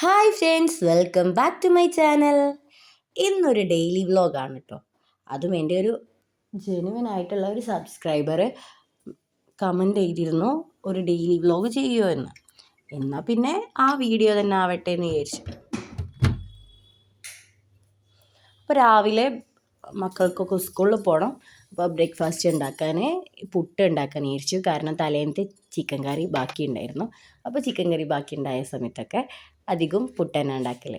Hi friends welcome back to my channel ഇന്നൊരു daily വ്ലോഗാണ് കേട്ടോ അതും എന്റെ ഒരു ജെനുവിൻ ആയിട്ടുള്ള ഒരു സബ്സ്ക്രൈബർ കമന്റ് ചെയ്തിരുന്നു ഒരു ഡെയിലി വ്ലോഗ് ചെയ്യുമോ എന്ന്. എന്നാൽ പിന്നെ ആ വീഡിയോ തന്നെ ആവട്ടെ എന്ന് വിചാരിച്ചു. അപ്പോൾ രാവിലെ മക്കൾക്കൊക്കെ സ്കൂളിൽ പോകണം അപ്പോൾ ബ്രേക്ക്ഫാസ്റ്റ് ഉണ്ടാക്കാൻ പുട്ട് ഉണ്ടാക്കാൻ വിചാരിച്ചു. കാരണം തലേന്നത്തെ ചിക്കൻ കറി ബാക്കി ഉണ്ടായിരുന്നു. അപ്പോൾ ചിക്കൻ കറി ബാക്കി ഉണ്ടായ സമയത്തൊക്കെ അധികം പുട്ട് തന്നെ ഉണ്ടാക്കൽ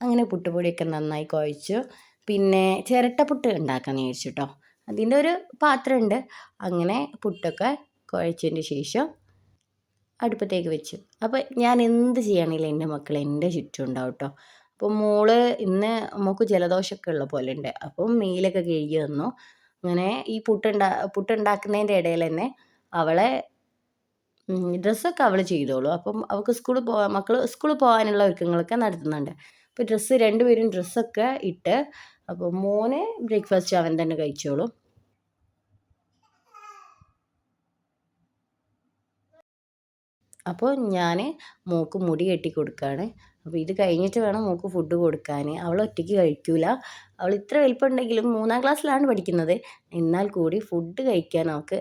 അങ്ങനെ പുട്ടുപൊടിയൊക്കെ നന്നായി കുഴച്ചു. പിന്നെ ചിരട്ടപ്പുട്ട് ഉണ്ടാക്കാൻ വിചാരിച്ചു കേട്ടോ അതിന്റെ ഒരു പാത്രമുണ്ട്. അങ്ങനെ പുട്ടൊക്കെ കുഴച്ചതിന് ശേഷം അടുപ്പത്തേക്ക് വെച്ചു. അപ്പോൾ ഞാൻ എന്ത് ചെയ്യണമെങ്കിലും എന്റെ മക്കൾ എന്റെ ചുറ്റും ഉണ്ടാവും കേട്ടോ അപ്പോൾ മോൾ ഇന്ന് മോൾക്ക് ജലദോഷമൊക്കെ ഉള്ള പോലെ ഉണ്ട് അപ്പം മെയിലൊക്കെ കഴുകി തന്നു അങ്ങനെ ഈ പുട്ടുണ്ടാ പുട്ടുണ്ടാക്കുന്നതിന്റെ ഇടയിൽ തന്നെ അവളെ ഡ്രസ്സൊക്കെ അവൾ ചെയ്തോളൂ. അപ്പം അവൾക്ക് സ്കൂളിൽ പോകാൻ മക്കൾ സ്കൂളിൽ പോകാനുള്ള ഒരുക്കങ്ങളൊക്കെ നടത്തുന്നുണ്ട്. അപ്പോൾ ഡ്രസ്സ് രണ്ടുപേരും ഡ്രസ്സൊക്കെ ഇട്ട് അപ്പോൾ മോനെ ബ്രേക്ക്ഫാസ്റ്റ് അവൻ തന്നെ കഴിച്ചോളും. അപ്പോൾ ഞാൻ മോക്ക് മുടി കെട്ടി കൊടുക്കുകയാണ് അപ്പോൾ ഇത് കഴിഞ്ഞിട്ട് വേണം മോൾക്ക് ഫുഡ് കൊടുക്കാൻ അവൾ ഒറ്റയ്ക്ക് കഴിക്കൂല. അവൾ ഇത്ര വലിപ്പമുണ്ടെങ്കിലും മൂന്നാം ക്ലാസ്സിലാണ് പഠിക്കുന്നത്. എന്നാൽ കൂടി ഫുഡ് കഴിക്കാൻ അവൾക്ക്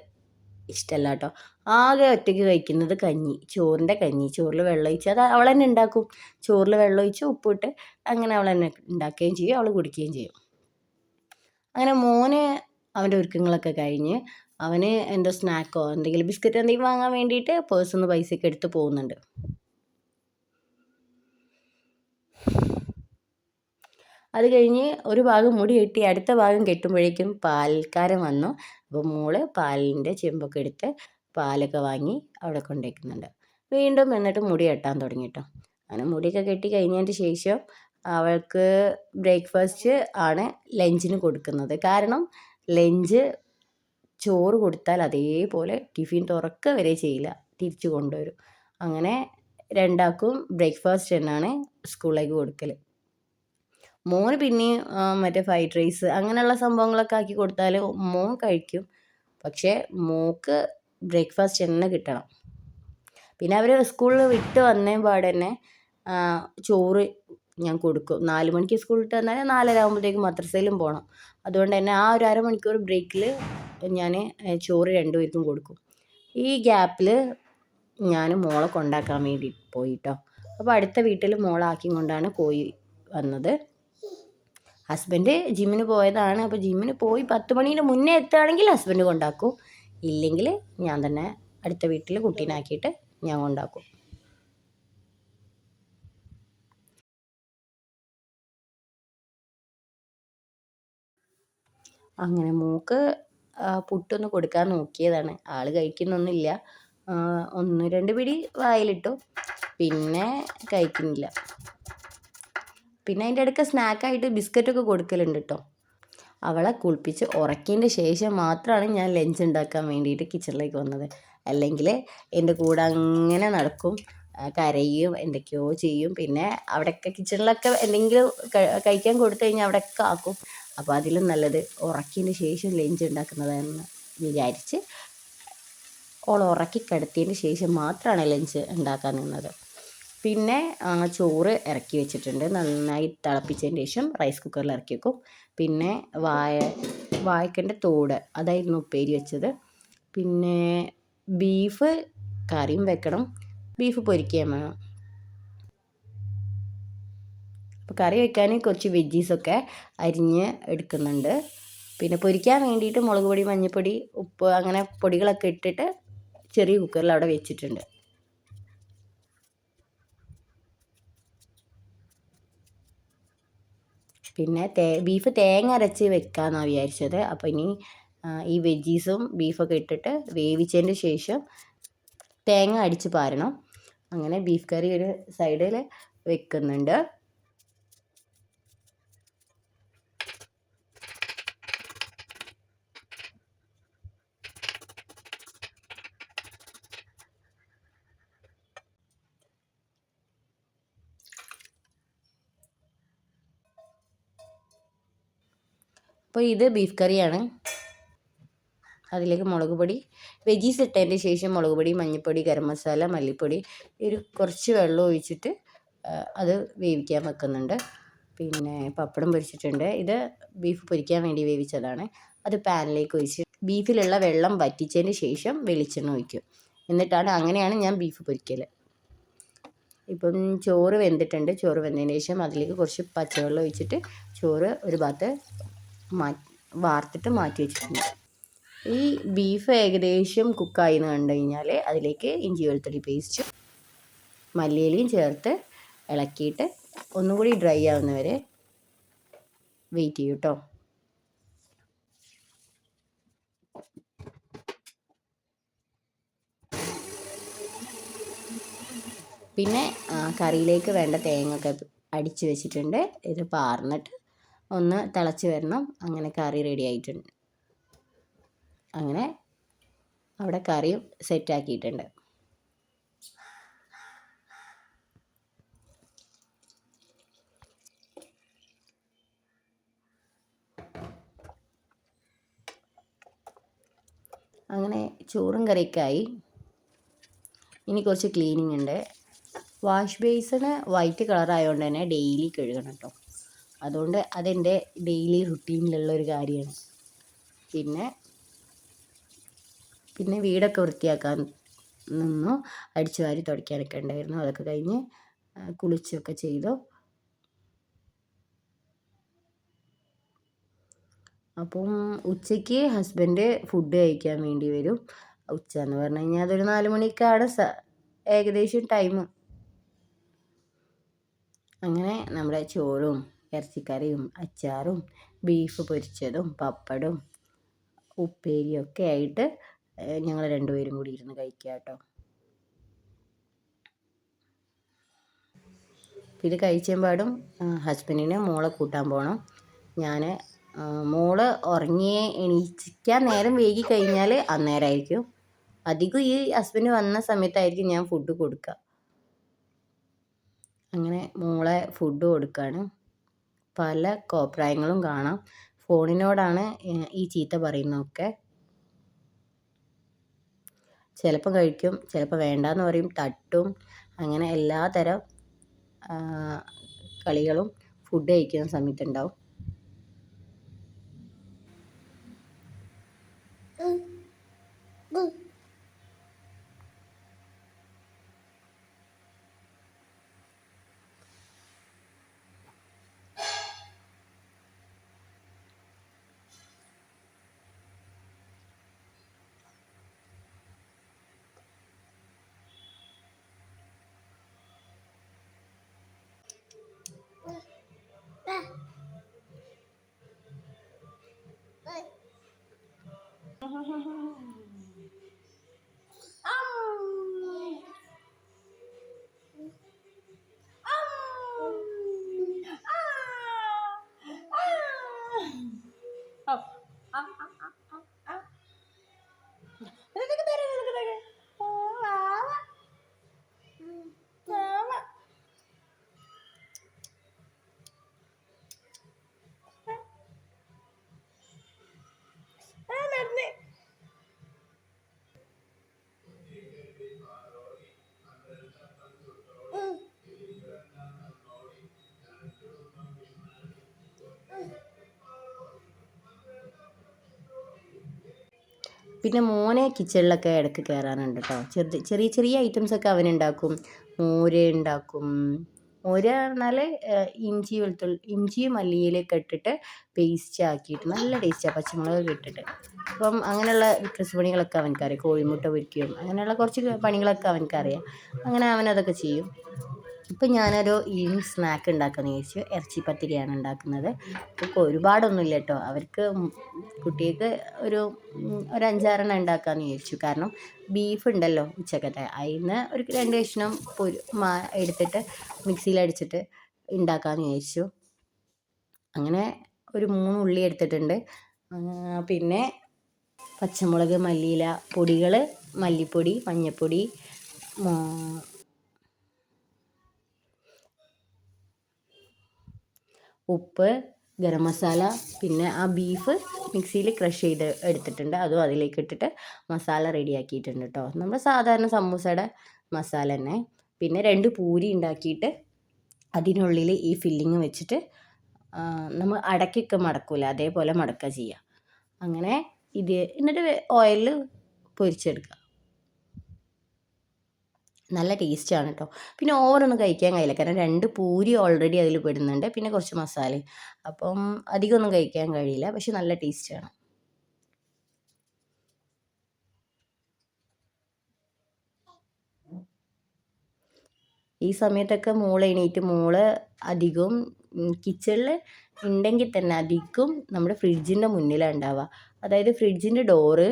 ഇഷ്ടമല്ല കേട്ടോ. ആകെ ഒറ്റയ്ക്ക് കഴിക്കുന്നത് കഞ്ഞി ചോറിന്റെ കഞ്ഞി. ചോറിൽ വെള്ളം ഒഴിച്ച് അത് അവൾ തന്നെ ഉണ്ടാക്കും. ചോറിൽ വെള്ളം ഒഴിച്ച് ഉപ്പിട്ട് അങ്ങനെ അവൾ തന്നെ ഉണ്ടാക്കുകയും ചെയ്യും അവൾ കുടിക്കുകയും ചെയ്യും. അങ്ങനെ മോന് അവന്റെ ഒരുക്കങ്ങളൊക്കെ കഴിഞ്ഞ് അവന് എന്തോ സ്നാക്കോ എന്തെങ്കിലും ബിസ്ക്കറ്റ് എന്തെങ്കിലും വാങ്ങാൻ വേണ്ടിയിട്ട് പേഴ്സിൽ നിന്ന് പൈസയൊക്കെ എടുത്ത് പോകുന്നുണ്ട്. അത് കഴിഞ്ഞ് ഒരു ഭാഗം മുടി കെട്ടി അടുത്ത ഭാഗം കെട്ടുമ്പോഴേക്കും പാൽക്കാരൻ വന്നു. അപ്പോൾ മോൾ പാലിന്റെ ചെമ്പൊക്കെ എടുത്ത് പാലൊക്കെ വാങ്ങി അവിടെ കൊണ്ടുവയ്ക്കുന്നുണ്ട് വീണ്ടും എന്നിട്ട് മുടി കെട്ടാൻ തുടങ്ങി കേട്ടോ അങ്ങനെ മുടിയൊക്കെ കെട്ടി കഴിഞ്ഞതിന് ശേഷം അവൾക്ക് ബ്രേക്ക്ഫാസ്റ്റ് ആണ് ലഞ്ചിന് കൊടുക്കുന്നത്. കാരണം ലഞ്ച് ചോറ് കൊടുത്താൽ അതേപോലെ ടിഫിൻ തുറക്ക വരെ ചെയ്യില്ല. തിരിച്ചു കൊണ്ടുവരും. അങ്ങനെ രണ്ടാക്കും ബ്രേക്ക്ഫാസ്റ്റ് തന്നെയാണ് സ്കൂളിലേക്ക് കൊടുക്കൽ മോന് പിന്നെയും മറ്റേ ഫ്രൈഡ് റൈസ് അങ്ങനെയുള്ള സംഭവങ്ങളൊക്കെ ആക്കി കൊടുത്താൽ മോൻ കഴിക്കും. പക്ഷേ മോക്ക് ബ്രേക്ക്ഫാസ്റ്റ് തന്നെ കിട്ടണം. പിന്നെ അവർ സ്കൂളിൽ വിട്ട് വന്നേ പാടെ തന്നെ ചോറ് ഞാൻ കൊടുക്കും. നാല് മണിക്ക് സ്കൂളിൽ വിട്ട് വന്നാൽ നാലര ആകുമ്പോഴത്തേക്കും മദ്രസയിലും പോകണം അതുകൊണ്ട് തന്നെ ആ ഒരു അരമണിക്കൂർ ബ്രേക്കിൽ ഞാൻ ചോറ് രണ്ടുപേർക്കും കൊടുക്കും. ഈ ഗ്യാപ്പിൽ ഞാൻ മോളെ കൊണ്ടാക്കാൻ വേണ്ടി പോയിട്ടോ. അപ്പോൾ അടുത്ത വീട്ടിൽ മോളാക്കി കൊണ്ടാണ് പോയി വന്നത്. ഹസ്ബൻഡ് ജിമ്മിന് പോയതാണ്. അപ്പോൾ ജിമ്മിന് പോയി പത്ത് മണീന്റെ മുന്നേ എത്തുകയാണെങ്കിൽ ഹസ്ബൻഡ് കൊണ്ടാക്കും. ഇല്ലെങ്കിൽ ഞാൻ തന്നെ അടുത്ത വീട്ടിൽ കുട്ടീനാക്കിയിട്ട് ഞാൻ കൊണ്ടാക്കും. അങ്ങനെ മൂക്ക് പുട്ടൊന്ന് കൊടുക്കാൻ നോക്കിയതാണ്. ആൾ കഴിക്കുന്നൊന്നുമില്ല. ഒന്ന് രണ്ട് പിടി വായിലിട്ടു. പിന്നെ കഴിക്കുന്നില്ല. പിന്നെ അതിന്റെ ഇടയ്ക്ക് സ്നാക്കായിട്ട് ബിസ്ക്കറ്റൊക്കെ കൊടുക്കലുണ്ട് കേട്ടോ അവളെ കുളിപ്പിച്ച് ഉറക്കിയതിന്റെ ശേഷം മാത്രമാണ് ഞാൻ ലഞ്ച് ഉണ്ടാക്കാൻ വേണ്ടിയിട്ട് കിച്ചണിലേക്ക് വന്നത്. അല്ലെങ്കിൽ എന്റെ കൂടെ അങ്ങനെ നടക്കും കരയും എന്തൊക്കെയോ ചെയ്യും. പിന്നെ അവിടെയൊക്കെ കിച്ചണിലൊക്കെ എന്തെങ്കിലും കഴിക്കാൻ കൊടുത്തു കഴിഞ്ഞാൽ അവിടെയൊക്കെ ആക്കും. അപ്പോൾ അതിലും നല്ലത് ഉറക്കിയതിന് ശേഷം ലഞ്ച് ഉണ്ടാക്കുന്നതെന്ന് വിചാരിച്ച് ഓൾ ഉറക്കി കിടത്തിയതിന് ശേഷം മാത്രമാണ് ലഞ്ച് ഉണ്ടാക്കാൻ നിന്നത്. പിന്നെ ചോറ് ഇറക്കി വെച്ചിട്ടുണ്ട്. നന്നായി തിളപ്പിച്ചതിന് ശേഷം റൈസ് കുക്കറിൽ ഇറക്കി വെക്കും. പിന്നെ വായ വായക്കന്റെ തോട് അതായിരുന്നു ഉപ്പേരി വെച്ചത്. പിന്നെ ബീഫ് കറിയും വെക്കണം. ബീഫ് പൊരിക്കുകയും വേണം. അപ്പോൾ കറി വെക്കാൻ കുറച്ച് വെജീസൊക്കെ അരിഞ്ഞ് എടുക്കുന്നുണ്ട്. പിന്നെ പൊരിക്കാൻ വേണ്ടിയിട്ട് മുളക് പൊടി മഞ്ഞൾപ്പൊടി ഉപ്പ് അങ്ങനെ പൊടികളൊക്കെ ഇട്ടിട്ട് ചെറിയ കുക്കറിൽ അവിടെ വെച്ചിട്ടുണ്ട്. പിന്നെ തേ ബീഫ് തേങ്ങ അരച്ച് വെക്കാമെന്നാണ് വിചാരിച്ചത്. അപ്പോൾ ഇനി ഈ വെജീസും ബീഫൊക്കെ ഇട്ടിട്ട് വേവിച്ചതിന് ശേഷം തേങ്ങ അടിച്ച് പാരണം. അങ്ങനെ ബീഫ് കറി ഒരു സൈഡിൽ വെക്കുന്നുണ്ട്. അപ്പോൾ ഇത് ബീഫ് കറിയാണ്. അതിലേക്ക് മുളക് പൊടി. വെജീസ് ഇട്ടതിന്റെ ശേഷം മുളക് പൊടി മഞ്ഞൾപ്പൊടി ഗരം മസാല മല്ലിപ്പൊടി ഒരു കുറച്ച് വെള്ളം ഒഴിച്ചിട്ട് അത് വേവിക്കാൻ വെക്കുന്നുണ്ട്. പിന്നെ പപ്പടം പൊരിച്ചിട്ടുണ്ട്. ഇത് ബീഫ് പൊരിക്കാൻ വേണ്ടി വേവിച്ചതാണ്. അത് പാനിലേക്ക് ഒഴിച്ച് ബീഫിലുള്ള വെള്ളം വറ്റിച്ചതിന് ശേഷം വെളിച്ചെണ്ണ ഒഴിക്കും. എന്നിട്ടാണ് അങ്ങനെയാണ് ഞാൻ ബീഫ് പൊരിക്കൽ ഇപ്പം ചോറ് വെന്തിട്ടുണ്ട്. ചോറ് വെന്തതിന് ശേഷം അതിലേക്ക് കുറച്ച് പച്ചവെള്ളം ഒഴിച്ചിട്ട് ചോറ് ഒരു ഭാഗത്ത് മാ വാർത്തിട്ട് മാറ്റി വെച്ചിട്ടുണ്ട്. ഈ ബീഫ് ഏകദേശം കുക്കായി എന്ന് കണ്ടു കഴിഞ്ഞാൽ അതിലേക്ക് ഇഞ്ചി വെളുത്തുള്ളി പേസ്റ്റും മല്ലിയിലയും ചേർത്ത് ഇളക്കിയിട്ട് ഒന്നുകൂടി ഡ്രൈ ആവുന്നവരെ വെയിറ്റ് ചെയ്യും കേട്ടോ പിന്നെ കറിയിലേക്ക് വേണ്ട തേങ്ങ ഒക്കെ അടിച്ചു വെച്ചിട്ടുണ്ട്. ഇത് പാർന്നിട്ട് ഒന്ന് തിളച്ച് വരണം. അങ്ങനെ കറി റെഡി ആയിട്ടുണ്ട്. അങ്ങനെ അവിടെ കറിയും സെറ്റാക്കിയിട്ടുണ്ട് അങ്ങനെ ചോറും കറിയൊക്കെയായി ഇനി കുറച്ച് ക്ലീനിങ് ഉണ്ട്. വാഷ് ബേസിന് വൈറ്റ് കളറായതുകൊണ്ട് തന്നെ ഡെയിലി കഴുകണം കേട്ടോ അതുകൊണ്ട് അതെന്റെ ഡെയിലി റുട്ടീനിലുള്ള ഒരു കാര്യമാണ്. പിന്നെ പിന്നെ വീടൊക്കെ വൃത്തിയാക്കാൻ നിന്നു. അടിച്ചു വാരി തുടയ്ക്കാനൊക്കെ ഉണ്ടായിരുന്നു. അതൊക്കെ കഴിഞ്ഞ് കുളിച്ചൊക്കെ ചെയ്തു. അപ്പം ഉച്ചയ്ക്ക് ഹസ്ബൻഡ് ഫുഡ് കഴിക്കാൻ വേണ്ടി വരും. ഉച്ച എന്ന് പറഞ്ഞു കഴിഞ്ഞാൽ അതൊരു നാല് മണിക്കാണ് ഏകദേശം ടൈം. അങ്ങനെ നമ്മുടെ ചോറും ഇറച്ചിക്കറിയും അച്ചാറും ബീഫ് പൊരിച്ചതും പപ്പടും ഉപ്പേരിയും ഒക്കെ ആയിട്ട് ഞങ്ങൾ രണ്ടുപേരും കൂടി ഇരുന്ന് കഴിക്കുക കേട്ടോ ഇത് കഴിച്ചപാടും ഹസ്ബൻഡിന് മോളെ കൂട്ടാൻ പോകണം ഞാൻ മോൾ ഉറങ്ങിയേ എണീച്ചിക്കാൻ നേരം വൈകി കഴിഞ്ഞാൽ അന്നേരമായിരിക്കും അധികം ഈ ഹസ്ബൻഡ് വന്ന സമയത്തായിരിക്കും ഞാൻ ഫുഡ് കൊടുക്കുക അങ്ങനെ മോളെ ഫുഡ് കൊടുക്കുകയാണ് പല കോപ്രായങ്ങളും കാണാം. ഫോണിനോടാണ് ഈ ചീത്ത പറയുന്നതൊക്കെ. ചിലപ്പം കഴിക്കും ചിലപ്പോൾ വേണ്ടാന്ന് പറയും തട്ടും അങ്ങനെ എല്ലാ തരം കളികളും ഫുഡ് കഴിക്കുന്ന സമയത്തുണ്ടാവും. 呵呵呵呵。പിന്നെ മോനെ കിച്ചണിലൊക്കെ ഇടയ്ക്ക് കയറാനുണ്ട് കേട്ടോ ചെറുത് ചെറിയ ചെറിയ ഐറ്റംസൊക്കെ അവനുണ്ടാക്കും മോര് ഉണ്ടാക്കും. മോര് പറഞ്ഞാൽ ഇഞ്ചി വെളുത്തുള്ളി ഇഞ്ചി മല്ലിയിലൊക്കെ ഇട്ടിട്ട് പേസ്റ്റ് ആക്കിയിട്ട് നല്ല ടേസ്റ്റാണ് പച്ചമുളക് ഇട്ടിട്ട്. അപ്പം അങ്ങനെയുള്ള ഡ്രസ്സ് പണികളൊക്കെ അവനക്കറിയാം കോഴിമുട്ട പൊരിക്കും അങ്ങനെയുള്ള കുറച്ച് പണികളൊക്കെ അവനക്കറിയാം അങ്ങനെ അവനതൊക്കെ ചെയ്യും. ഇപ്പം ഞാനൊരു ഈവനിങ് സ്നാക്ക് ഉണ്ടാക്കാമെന്ന് ചോദിച്ചു ഇറച്ചി പത്തിരിയാണ് ഉണ്ടാക്കുന്നത്. ഇപ്പോൾ ഒരുപാടൊന്നുമില്ല കേട്ടോ. അവർക്ക് കുട്ടികൾക്ക് ഒരു ഒരു അഞ്ചാറെണ്ണം ഉണ്ടാക്കാമെന്ന് ചോദിച്ചു കാരണം ബീഫ് ഉണ്ടല്ലോ ഉച്ചക്കത്തെ. അതിന് ഒരു രണ്ട് കഷ്ണം പൊരു മാ എടുത്തിട്ട് മിക്സിയിലടിച്ചിട്ട് ഉണ്ടാക്കാമെന്ന് ചോദിച്ചു അങ്ങനെ ഒരു മൂന്ന് ഉള്ളി എടുത്തിട്ടുണ്ട്. പിന്നെ പച്ചമുളക് മല്ലിയില പൊടികൾ മല്ലിപ്പൊടി മഞ്ഞൾപ്പൊടി ഉപ്പ് ഗരം മസാല പിന്നെ ആ ബീഫ് മിക്സിയിൽ ക്രഷ് ചെയ്ത് എടുത്തിട്ടുണ്ട്. അതും അതിലേക്ക് ഇട്ടിട്ട് മസാല റെഡിയാക്കിയിട്ടുണ്ട് കേട്ടോ നമ്മൾ സാധാരണ സമൂസയുടെ മസാല തന്നെ. പിന്നെ രണ്ട് പൂരി ഉണ്ടാക്കിയിട്ട് അതിനുള്ളിൽ ഈ ഫില്ലിങ് വെച്ചിട്ട് നമ്മൾ അടക്കൊക്കെ മടക്കൂല. അതേപോലെ മടക്കുക ചെയ്യുക അങ്ങനെ ഇത് എന്നിട്ട് ഓയിൽ പൊരിച്ചെടുക്കുക. നല്ല ടേസ്റ്റാണ് കേട്ടോ പിന്നെ ഓവറൊന്നും കഴിക്കാൻ കഴിയില്ല. കാരണം രണ്ട് പൂരി ഓൾറെഡി അതിൽ പെടുന്നുണ്ട്. പിന്നെ കുറച്ച് മസാലയും അപ്പം അധികമൊന്നും കഴിക്കാൻ കഴിയില്ല. പക്ഷെ നല്ല ടേസ്റ്റാണ്. ഈ സമയത്തൊക്കെ മോൾ എണീറ്റ് മോൾ അധികവും കിച്ചണിൽ ഉണ്ടെങ്കിൽ തന്നെ അധികം നമ്മുടെ ഫ്രിഡ്ജിന്റെ മുന്നിലാണ് ഉണ്ടാവുക. അതായത് ഫ്രിഡ്ജിന്റെ ഡോറ്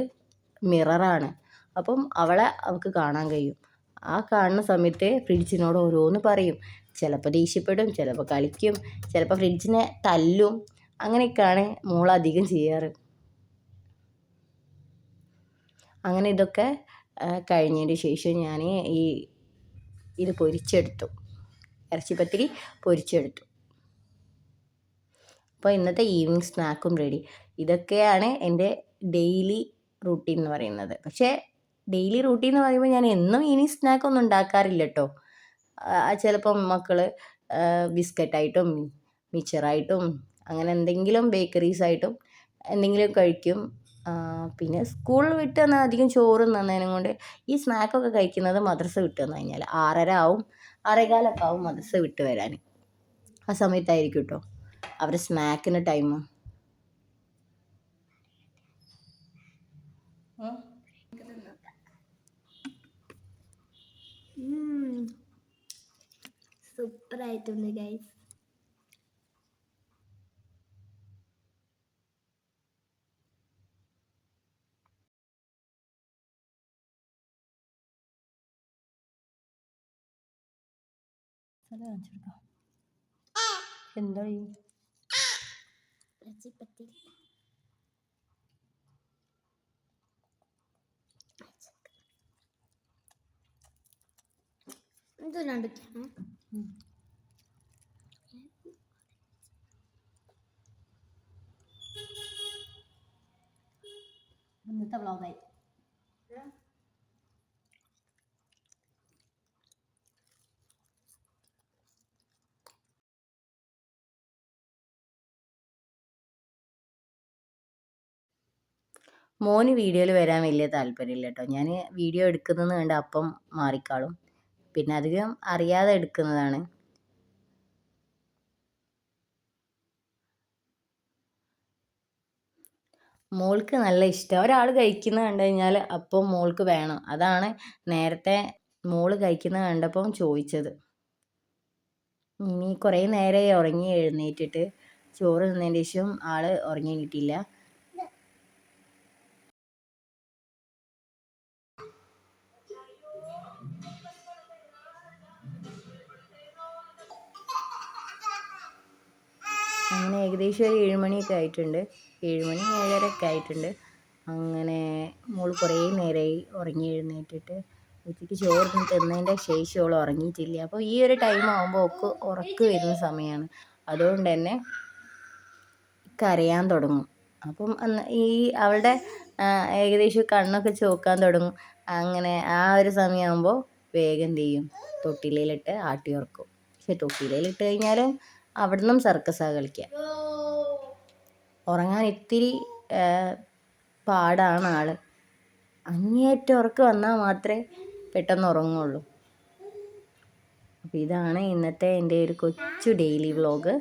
മിററാണ്. അപ്പം അവളെ അവൾക്ക് കാണാൻ കഴിയും. ആ കാണുന്ന സമയത്ത് ഫ്രിഡ്ജിനോട് ഓരോന്ന് പറയും. ചിലപ്പോൾ ദേഷ്യപ്പെടും ചിലപ്പോൾ കളിക്കും ചിലപ്പോൾ ഫ്രിഡ്ജിനെ തല്ലും. അങ്ങനെയൊക്കെയാണ് മോൾ അധികം ചെയ്യാറ്. അങ്ങനെ ഇതൊക്കെ കഴിഞ്ഞതിന് ശേഷം ഞാൻ ഈ ഇത് പൊരിച്ചെടുത്തു. ഇറച്ചിപ്പത്തിരി പൊരിച്ചെടുത്തു. അപ്പോൾ ഇന്നത്തെ ഈവനിങ് സ്നാക്കും റെഡി. ഇതൊക്കെയാണ് എന്റെ ഡെയിലി റൂട്ടീൻ എന്ന് പറയുന്നത്. പക്ഷേ ഡെയിലി റൂട്ടീൻ എന്ന് പറയുമ്പോൾ ഞാൻ എന്നും ഇനി സ്നാക്കൊന്നും ഉണ്ടാക്കാറില്ല കേട്ടോ ചിലപ്പം മക്കൾ ബിസ്ക്കറ്റായിട്ടും മിച്ചറായിട്ടും അങ്ങനെ എന്തെങ്കിലും ബേക്കറീസ് ആയിട്ടും എന്തെങ്കിലും കഴിക്കും. പിന്നെ സ്കൂൾ വിട്ട് വന്നാൽ അധികം ചോറ് തന്നതിനും കൊണ്ട് ഈ സ്നാക്കൊക്കെ കഴിക്കുന്നത് മദ്രസ വിട്ട് വന്നു കഴിഞ്ഞാൽ ആറര ആവും. ആറേകാലൊക്കെ ആവും മദ്രസ വിട്ട് വരാൻ ആ സമയത്തായിരിക്കും കേട്ടോ അവരുടെ സ്നാക്കിന് ടൈം സൂപ്പർ ആയിട്ടുണ്ട് ഗൈസ് എന്താ ഇറച്ചിപ്പത്തിരി എന്തുകൊണ്ടാണ് ഇന്നത്തെ വ്ളോഗായി. മോന് വീഡിയോയിൽ വരാൻ വലിയ താല്പര്യമില്ല കേട്ടോ. ഞാൻ വീഡിയോ എടുക്കുന്നത് കണ്ട് അപ്പം മാറിക്കാളും. പിന്നെ അധികം അറിയാതെ എടുക്കുന്നതാണ്. മോൾക്ക് നല്ല ഇഷ്ടം. ഒരാൾ കഴിക്കുന്നത് കണ്ടു കഴിഞ്ഞാൽ അപ്പം മോൾക്ക് വേണം. അതാണ് നേരത്തെ മോൾ കഴിക്കുന്നത് കണ്ടപ്പം ചോദിച്ചത്. ഇനി കുറേ നേരമായി ഉറങ്ങി എഴുന്നേറ്റിട്ട് ചോറ് തിന്നതിന്റെ ശേഷം ആൾ ഉറങ്ങി കിട്ടിയില്ല. അങ്ങനെ ഏകദേശം ഒരു ഏഴുമണിയൊക്കെ ആയിട്ടുണ്ട്. ഏഴുമണി ഏഴരയൊക്കെ ആയിട്ടുണ്ട്. അങ്ങനെ മോൾ കുറേ നേരമായി ഉറങ്ങി എഴുന്നേറ്റിട്ട് ഉച്ചയ്ക്ക് ചോറ് തിന്നതിന്റെ ശേഷം അവൾ ഉറങ്ങിയിട്ടില്ല. അപ്പോൾ ഈ ഒരു ടൈം ആകുമ്പോൾ ഒക്കെ ഉറക്ക് വരുന്ന സമയമാണ് അതുകൊണ്ട് തന്നെ കരയാൻ തുടങ്ങും. അപ്പം ഈ അവളുടെ ഏകദേശം കണ്ണൊക്കെ ചോക്കാൻ തുടങ്ങും. അങ്ങനെ ആ ഒരു സമയമാകുമ്പോൾ വേഗം ചെയ്യും? തൊട്ടിലയിലിട്ട് ആട്ടി ഉറക്കും. പക്ഷെ തൊട്ടിലയിലിട്ട് കഴിഞ്ഞാലും അവിടെ നിന്നും സർക്കസാണ് കളിക്കുക ഉറങ്ങാൻ ഇത്തിരി പാടാണ് ആൾ അങ്ങേയറ്റം ഉറക്കം വന്നാൽ മാത്രമേ പെട്ടെന്ന് ഉറങ്ങുള്ളൂ. അപ്പോൾ ഇതാണ് ഇന്നത്തെ എന്റെ ഒരു കൊച്ചു ഡെയിലി വ്ളോഗ്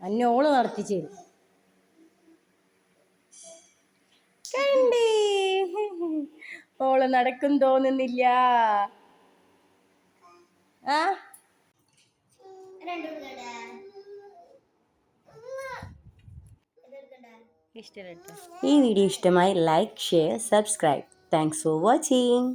അന്നോൾ നടത്തിച്ചു കണ്ടേ? ഓൾ നടക്കും തോന്നുന്നില്ല. ആ? ഈ വീഡിയോ ഇഷ്ടമായി like share subscribe thanks for watching